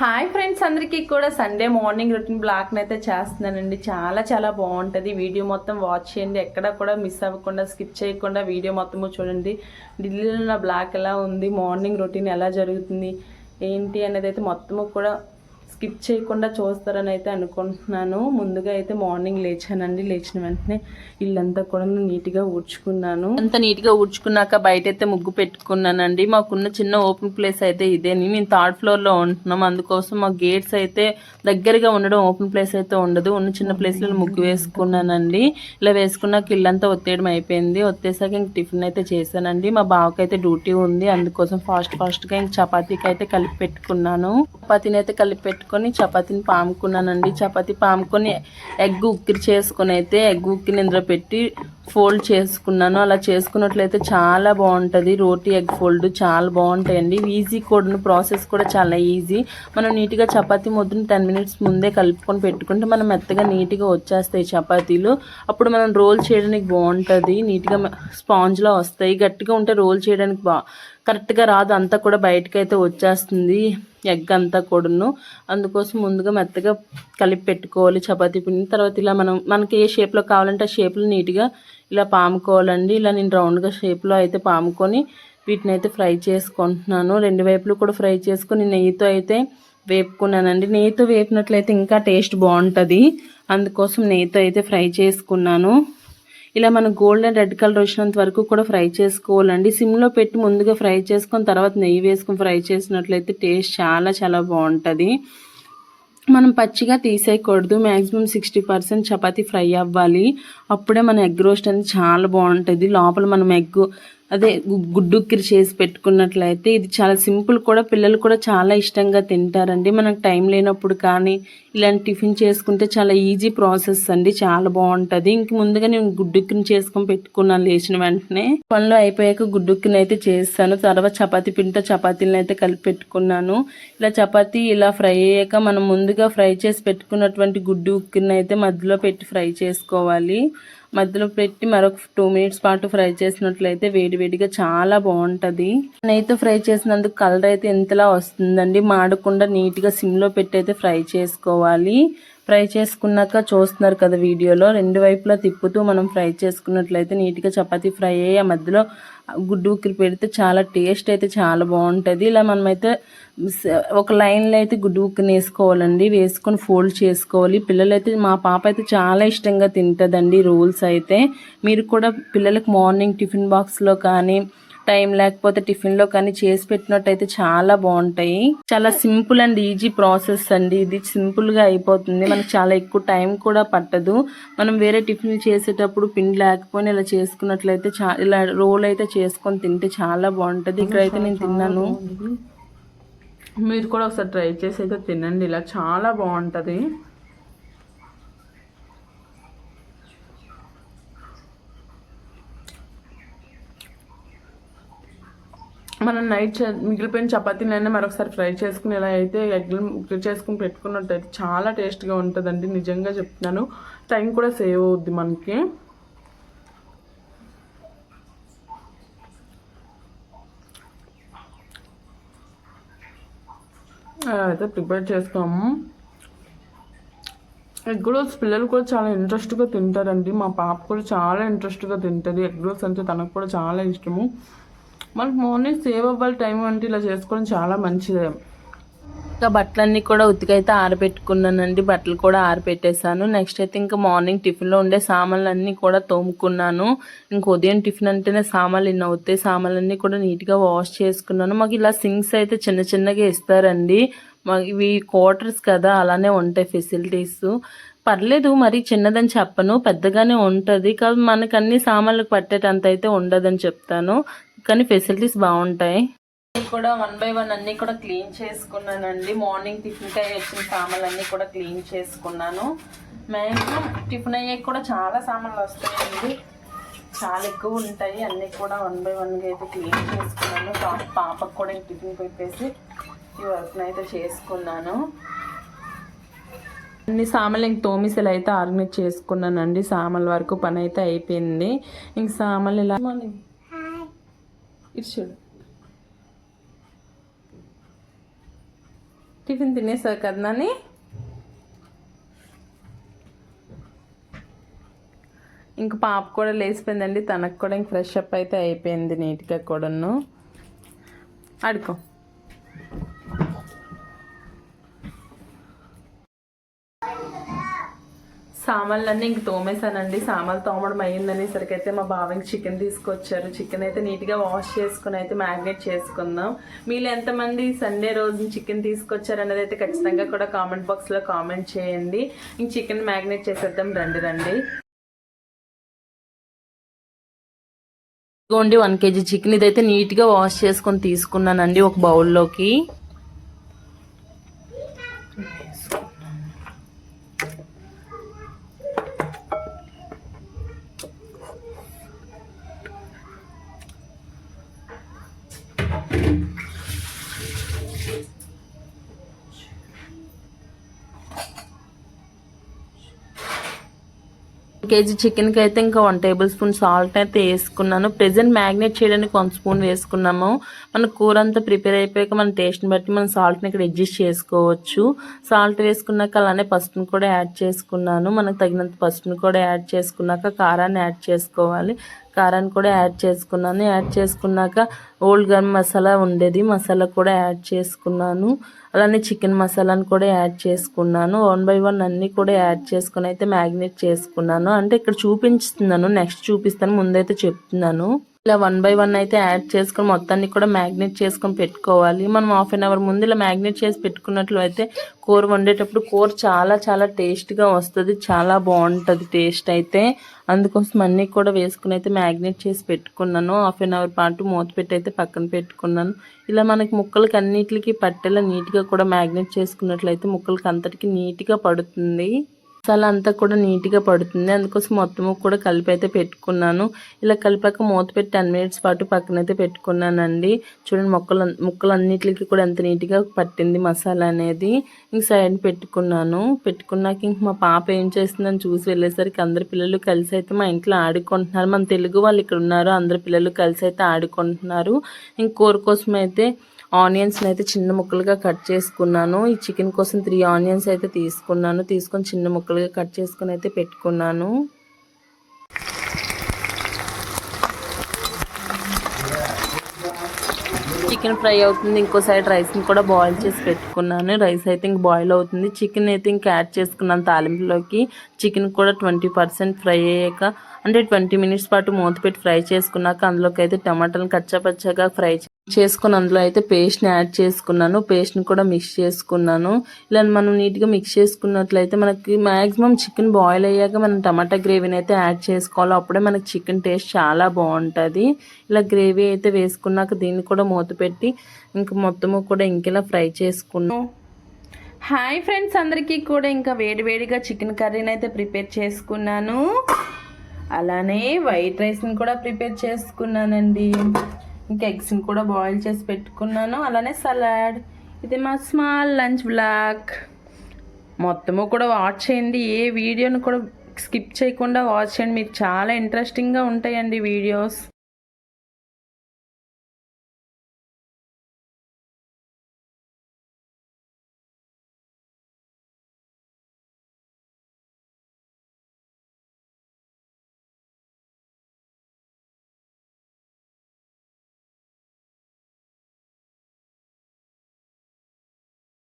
Hi friends అందరికీ కూడా Sunday morning routine బ్లాక్ని అయితే చేస్తున్నానండి. చాలా చాలా బాగుంటుంది. వీడియో మొత్తం వాచ్ చేయండి. ఎక్కడ కూడా మిస్ అవ్వకుండా స్కిప్ చేయకుండా వీడియో మొత్తము చూడండి. ఢిల్లీలో నా బ్లాక్ ఎలా ఉంది? మార్నింగ్ రొటీన్ ఎలా జరుగుతుంది? ఏంటి అనేది అయితే మొత్తము కూడా స్కిప్ చేయకుండా చూస్తారని అయితే అనుకుంటున్నాను. ముందుగా అయితే మార్నింగ్ లేచానండి. లేచిన వెంటనే ఇల్లంతా కూడా నీట్గా ఊడ్చుకున్నాను. అంత నీట్గా ఊడ్చుకున్నాక బయట అయితే ముగ్గు పెట్టుకున్నానండి. మాకున్న చిన్న ఓపెన్ ప్లేస్ అయితే ఇదేని. మేము థర్డ్ ఫ్లోర్లో ఉంటున్నాం. అందుకోసం మా గేట్స్ అయితే దగ్గరగా ఉండడం ఓపెన్ ప్లేస్ అయితే ఉండదు. ఉన్న చిన్న ప్లేస్లో ముగ్గు వేసుకున్నానండి. ఇలా వేసుకున్నాక ఇల్లంతా ఒత్తేయడం అయిపోయింది. ఒత్తేసాక ఇంక టిఫిన్ అయితే చేశానండి. మా బావకైతే డ్యూటీ ఉంది. అందుకోసం ఫాస్ట్ ఫాస్ట్గా ఇంక చపాతీకి అయితే కలిపి పెట్టుకున్నాను. చపాతీని అయితే కలిపి పట్టుకొని చపాతీని పాముకున్నానండి. చపాతీ పాముకొని ఎగ్ ఉక్కిరి చేసుకుని అయితే ఎగ్ ఉక్కిని ఇందులో పెట్టి ఫోల్డ్ చేసుకున్నాను. అలా చేసుకున్నట్లయితే చాలా బాగుంటుంది. రోటీ ఎగ్ ఫోల్డ్ చాలా బాగుంటాయండి. ఈజీ కూడా ప్రాసెస్ కూడా చాలా ఈజీ. మనం నీట్గా చపాతీ ముద్దను టెన్ మినిట్స్ ముందే కలుపుకొని పెట్టుకుంటే మనం మెత్తగా నీట్గా వచ్చేస్తాయి చపాతీలు. అప్పుడు మనం రోల్ చేయడానికి బాగుంటుంది. నీట్గా స్పాంజ్లో వస్తాయి. గట్టిగా ఉంటే రోల్ చేయడానికి బా కరెక్ట్గా రాదు. అంతా కూడా బయటకు అయితే వచ్చేస్తుంది ఎగ్ అంతా కూడాను. అందుకోసం ముందుగా మెత్తగా కలిపి పెట్టుకోవాలి చపాతీ పిండి తర్వాత ఇలా మనం మనకి ఏ షేప్లో కావాలంటే ఆ షేప్లో నీట్గా ఇలా పాముకోవాలండి. ఇలా నేను రౌండ్గా షేప్లో అయితే పాముకొని వీటిని అయితే ఫ్రై చేసుకుంటున్నాను. రెండు వైపులు కూడా ఫ్రై చేసుకుని నెయ్యితో అయితే వేపుకున్నానండి. నెయ్యితో వేపినట్లయితే ఇంకా టేస్ట్ బాగుంటుంది. అందుకోసం నెయ్యితో అయితే ఫ్రై చేసుకున్నాను. ఇలా మనం గోల్డెన్ రెడ్ కలర్ వచ్చినంత వరకు కూడా ఫ్రై చేసుకోవాలండి. సిమ్లో పెట్టి ముందుగా ఫ్రై చేసుకొని తర్వాత నెయ్యి వేసుకొని ఫ్రై చేసినట్లయితే టేస్ట్ చాలా చాలా బాగుంటుంది. మనం పచ్చిగా తీసేయకూడదు. Maximum sixty percent chapati fry అవ్వాలి. అప్పుడే మన ఎగ్ రోస్ట్ అనేది చాలా బాగుంటుంది. లోపల మనం ఎగ్ అదే గు- గుడ్డుక్కిరి చేసి పెట్టుకున్నట్లయితే ఇది చాలా సింపుల్ కూడా పిల్లలు కూడా చాలా ఇష్టంగా తింటారండి. మనకు టైం లేనప్పుడు కానీ ఇలాంటి టిఫిన్ చేసుకుంటే చాలా ఈజీ ప్రాసెస్ అండి చాలా బాగుంటుంది. ఇంక ముందుగా నేను గుడ్డుక్కిని చేసుకొని పెట్టుకున్నాను లేచిన వెంటనే. పనులు అయిపోయాక గుడ్డుక్కిని అయితే చేస్తాను. తర్వాత చపాతీ పిండితో చపాతీలను అయితే కలిపి పెట్టుకున్నాను. ఇలా చపాతీ ఇలా ఫ్రై అయ్యాక మనం ముందుగా ఫ్రై చేసి పెట్టుకున్నటువంటి గుడ్డు ఉక్కిని అయితే మధ్యలో పెట్టి ఫ్రై చేసుకోవాలి. మధ్యలో పెట్టి మరొక టూ మినిట్స్ పాటు ఫ్రై చేసినట్లయితే వేడివేడిగా చాలా బాగుంటుంది. నేనైతే ఫ్రై చేసినందుకు కలర్ అయితే ఎంతలా వస్తుందండి. మాడకుండా నీట్గా సిమ్లో పెట్టి అయితే ఫ్రై చేసుకోవాలి. ఫ్రై చేసుకున్నాక చూస్తున్నారు కదా వీడియోలో. రెండు వైపులా తిప్పుతూ మనం ఫ్రై చేసుకున్నట్లయితే నీట్గా చపాతీ ఫ్రై అయ్యి ఆ మధ్యలో గుడ్డు ఉక్కిరి పెడితే చాలా టేస్ట్ అయితే చాలా బాగుంటుంది. ఇలా మనమైతే ఒక లైన్లో అయితే గుడ్డు ఉక్కిని వేసుకోవాలండి. వేసుకొని ఫోల్డ్ చేసుకోవాలి. పిల్లలైతే మా పాప అయితే చాలా ఇష్టంగా తింటుందండి రోల్స్ అయితే. మీరు కూడా పిల్లలకు మార్నింగ్ టిఫిన్ బాక్స్లో కానీ టైం లేకపోతే టిఫిన్లో కానీ చేసి పెట్టినట్టయితే చాలా బాగుంటాయి. చాలా సింపుల్ అండ్ ఈజీ ప్రాసెస్ అండి. ఇది సింపుల్గా అయిపోతుంది. మనకు చాలా ఎక్కువ టైం కూడా పట్టదు. మనం వేరే టిఫిన్ చేసేటప్పుడు పిండి లేకపోయినా ఇలా చేసుకున్నట్లయితే చా ఇలా రోల్ అయితే చేసుకొని తింటే చాలా బాగుంటుంది. ఇక్కడైతే నేను తిన్నాను. మీరు కూడా ఒకసారి ట్రై చేసి అయితే తినండి. ఇలా చాలా బాగుంటుంది. మనం నైట్ మిగిలిపోయిన మిగిలిపోయిన చపాతీలైనా మరొకసారి ఫ్రై చేసుకుని ఇలా అయితే ఎగ్లు చేసుకుని పెట్టుకున్నట్టయితే చాలా టేస్ట్గా ఉంటుందండి. నిజంగా చెప్తున్నాను. టైం కూడా సేవ్ అవుద్ది మనకి. అయితే ప్రిపేర్ చేసుకోము ఎగ్ రోల్స్ పిల్లలు కూడా చాలా ఇంట్రెస్ట్గా తింటారండి. మా పాప కూడా చాలా ఇంట్రెస్ట్గా తింటుంది. ఎగ్ రోల్స్ అంటే తనకు కూడా చాలా ఇష్టము. మనకు మార్నింగ్ సేవ్ అవ్వాలి టైం అంటే ఇలా చేసుకోవడం చాలా మంచిది. ఇంకా బట్టలన్నీ కూడా ఉతికైతే ఆరబెట్టుకున్నానండి. బట్టలు కూడా ఆరబెట్టేశాను. నెక్స్ట్ అయితే ఇంకా మార్నింగ్ టిఫిన్లో ఉండే సామాన్లన్నీ కూడా తోముకున్నాను. ఇంక ఉదయం టిఫిన్ అంటేనే సామాన్లు ఇన్ని అవుతాయి. సామాన్లన్నీ కూడా నీట్గా వాష్ చేసుకున్నాను. మాకు ఇలా సింక్స్ అయితే చిన్న చిన్నగా ఇస్తారండి. మాకు ఇవి క్వార్టర్స్ కదా అలానే ఉంటాయి ఫెసిలిటీస్ పర్లేదు మరి చిన్నదని చెప్పను. పెద్దగానే ఉంటుంది. కాదు మనకు అన్ని సామాన్లకు పట్టేటంత అయితే ఉండదని చెప్తాను. కానీ ఫెసిలిటీస్ బాగుంటాయి. కూడా వన్ బై వన్ అన్నీ కూడా క్లీన్ చేసుకున్నానండి. మార్నింగ్ టిఫిన్ అయ్యి వచ్చిన సామాన్లు అన్నీ కూడా క్లీన్ చేసుకున్నాను. మ్యాక్సిమం టిఫిన్ అయ్యాక కూడా చాలా సామాన్లు వస్తాయండి. చాలా ఎక్కువ ఉంటాయి. అన్నీ కూడా వన్ బై వన్గా అయితే క్లీన్ చేసుకున్నాను. పాపకు కూడా టిఫిన్ పెట్టేసి ఈ వర్క్ని అయితే చేసుకున్నాను. అన్ని సామాన్లు ఇంక తోమిసలు అయితే ఆర్గనైజ్ చేసుకున్నానండి. సామాన్ల వరకు పని అయితే అయిపోయింది. ఇంక సామాన్లు ఇలా ఇటు చూడు. టిఫిన్ తినేసావు కదా నాని? ఇంక పాప కూడా లేచిపోయిందండి తనకు కూడా ఇంక ఫ్రెష్ అప్ అయితే అయిపోయింది నీట్గా కూడాను. ఆడుకో. సామాన్లన్నీ ఇంక తోమేశానండి. సామాన్లు తోమడం అయ్యిందనేసరికి అయితే మా బావకి చికెన్ తీసుకొచ్చారు. చికెన్ అయితే నీట్గా వాష్ చేసుకుని అయితే మ్యారినేట్ చేసుకుందాం. మీరు ఎంతమంది సండే రోజు చికెన్ తీసుకొచ్చారు అనేది అయితే ఖచ్చితంగా కూడా కామెంట్ బాక్స్లో కామెంట్ చేయండి. ఇంక చికెన్ మ్యారినేట్ చేసేద్దాం. రండి రండి. ఇదిగోండి వన్ కేజీ చికెన్ ఇదైతే నీట్గా వాష్ చేసుకొని తీసుకున్నానండి ఒక బౌల్లోకి. కేజీ చికెన్కి అయితే ఇంకా వన్ టేబుల్ స్పూన్ సాల్ట్ అయితే వేసుకున్నాను. ప్రెజెంట్ మ్యాగ్నేట్ చేయడానికి వన్ స్పూన్ వేసుకున్నాము. మన కూర అంతా ప్రిపేర్ అయిపోయాక మన టేస్ట్ని బట్టి మనం సాల్ట్ని ఇక్కడ అడ్జస్ట్ చేసుకోవచ్చు. సాల్ట్ వేసుకున్నాక అలానే పసుపుని కూడా యాడ్ చేసుకున్నాను. మనకు తగినంత పసుపుని కూడా యాడ్ చేసుకున్నాక కారాన్ని యాడ్ చేసుకోవాలి. కారాన్ని కూడా యాడ్ చేసుకున్నాను. యాడ్ చేసుకున్నాక ఓల్డ్ గరం మసాలా ఉండేది. మసాలా కూడా యాడ్ చేసుకున్నాను. అలానే చికెన్ మసాలాను కూడా యాడ్ చేసుకున్నాను. వన్ బై వన్ అన్నీ కూడా యాడ్ చేసుకుని అయితే మ్యాగ్నేట్ చేసుకున్నాను. అంటే ఇక్కడ చూపించుతున్నాను. నెక్స్ట్ చూపిస్తాను. ముందైతే చెప్తున్నాను. ఇలా వన్ బై వన్ అయితే యాడ్ చేసుకొని మొత్తాన్ని కూడా మ్యాగ్నేట్ చేసుకొని పెట్టుకోవాలి. మనం హాఫ్ అన్ అవర్ ముందు ఇలా మ్యాగ్నేట్ చేసి పెట్టుకున్నట్లు అయితే కూర వండేటప్పుడు కూర చాలా చాలా టేస్ట్గా వస్తుంది. చాలా బాగుంటుంది టేస్ట్ అయితే. అందుకోసం అన్నీ కూడా వేసుకుని అయితే మ్యాగ్నేట్ చేసి పెట్టుకున్నాను. హాఫ్ అన్ అవర్ పాటు మూత పెట్టి అయితే పక్కన పెట్టుకున్నాను. ఇలా మనకి ముక్కలకి అన్నిటికీ పట్టేలా నీట్గా కూడా మ్యాగ్నేట్ చేసుకున్నట్లయితే ముక్కలకి అంతటికి నీట్గా పడుతుంది. మసాలా అంతా కూడా నీట్గా పడుతుంది. అందుకోసం మొత్తము కూడా కలిపి అయితే పెట్టుకున్నాను. ఇలా కలిపాక మూత పెట్టి టెన్ మినిట్స్ పాటు పక్కనైతే పెట్టుకున్నానండి. చూడండి మొక్కలు ముక్కలు అన్నిటికి కూడా ఎంత నీట్గా పట్టింది మసాలా అనేది. ఇంక సైడ్ పెట్టుకున్నాను. పెట్టుకున్నాక ఇంక మా పాప ఏం చేస్తుందని చూసి వెళ్ళేసరికి అందరి పిల్లలు కలిసి అయితే మా ఇంట్లో ఆడుకుంటున్నారు. మన తెలుగు వాళ్ళు ఇక్కడ ఉన్నారు అందరి పిల్లలు కలిసి అయితే ఆడుకుంటున్నారు. ఇంక కూర కోసం అయితే ఆనియన్స్ని అయితే చిన్న ముక్కలుగా కట్ చేసుకున్నాను. ఈ చికెన్ కోసం త్రీ ఆనియన్స్ అయితే తీసుకున్నాను. తీసుకొని చిన్న ముక్కలుగా కట్ చేసుకుని అయితే పెట్టుకున్నాను. చికెన్ ఫ్రై అవుతుంది. ఇంకో సైడ్ రైస్ని కూడా బాయిల్ చేసి పెట్టుకున్నాను. రైస్ అయితే ఇంక బాయిల్ అవుతుంది. చికెన్ అయితే ఇంక యాడ్ చేసుకున్నాను తాలింపులోకి. చికెన్ కూడా ట్వంటీ పర్సెంట్ ఫ్రై అయ్యాక అంటే ట్వంటీ మినిట్స్ పాటు మూత పెట్టి ఫ్రై చేసుకున్నాక అందులోకి అయితే టమాటాలను కచ్చాపచ్చగా ఫ్రై చేసుకుని అందులో అయితే పేస్ట్ని యాడ్ చేసుకున్నాను. పేస్ట్ని కూడా మిక్స్ చేసుకున్నాను. ఇలా మనం నీట్గా మిక్స్ చేసుకున్నట్లయితే మనకి మ్యాక్సిమం చికెన్ బాయిల్ అయ్యాక మనం టమాటా గ్రేవీని అయితే యాడ్ చేసుకోవాలి. అప్పుడే మనకి చికెన్ టేస్ట్ చాలా బాగుంటుంది. ఇలా గ్రేవీ అయితే వేసుకున్నాక దీన్ని కూడా మూత పెట్టి ఇంక మొత్తము కూడా ఇంకెలా ఫ్రై చేసుకున్నాను హాయ్ ఫ్రెండ్స్ అందరికీ కూడా ఇంకా వేడివేడిగా చికెన్ కర్రీని అయితే ప్రిపేర్ చేసుకున్నాను. అలానే వైట్ రైస్ని కూడా ప్రిపేర్ చేసుకున్నానండి. ఇంకా ఎగ్స్ని కూడా బాయిల్ చేసి పెట్టుకున్నాను. అలానే సలాడ్. ఇది మా స్మాల్ లంచ్ బ్లాక్ మొత్తము కూడా వాచ్ చేయండి. ఏ వీడియోని కూడా స్కిప్ చేయకుండా వాచ్ చేయండి. మీకు చాలా ఇంట్రెస్టింగ్గా ఉంటాయండి వీడియోస్.